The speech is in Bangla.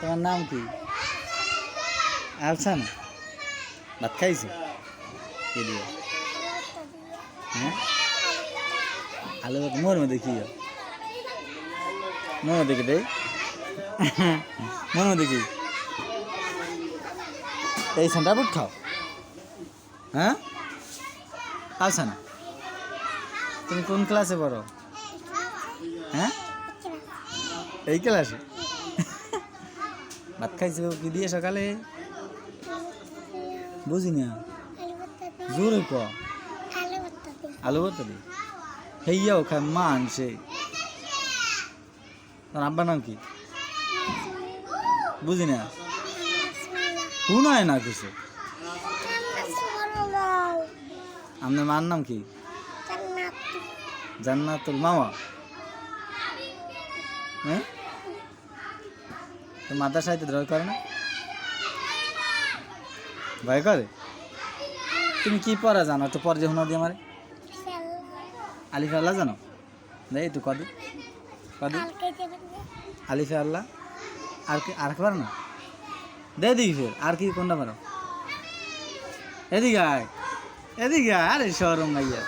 তোমার নাম কি? আলসান? ভাত খাইছো? কে দিয়ে? হ্যাঁ? আলু ভাত মোর মধ্যে কি? মোর মধ্যে কি মোর মধ্যে কি? এই সেন্টার বুট খাও। হ্যাঁ? আলসান, তুমি কোন ক্লাসে পড়ো? হ্যাঁ? এই ক্লাসে? ভাত খাইছো কি দিয়ে সকালে? বুঝি না জোরে ক। আলু ভর্তা দি। হেইয়াও খায় মা আনছে। তোর আব্বার নাম কি? বুঝি না শুনায় না কিছু। আপনার মার নাম কি? জান্নাতুল মামা। হ্যাঁ? তো মাতার সাথে ভয় করে না? ভয় করে? তুমি কি পড়া জানো? একটু পরে যখন দিয়ে আমার আলিফে আল্লাহ জানো? দেই একটু কদি। কদি। আলিফে আল্লাহ। আর কি আর পারো না? দে দিই ফের। আর কি কোনটা পারো? এদিকে এদিকে আরে সরম ভাইয়া।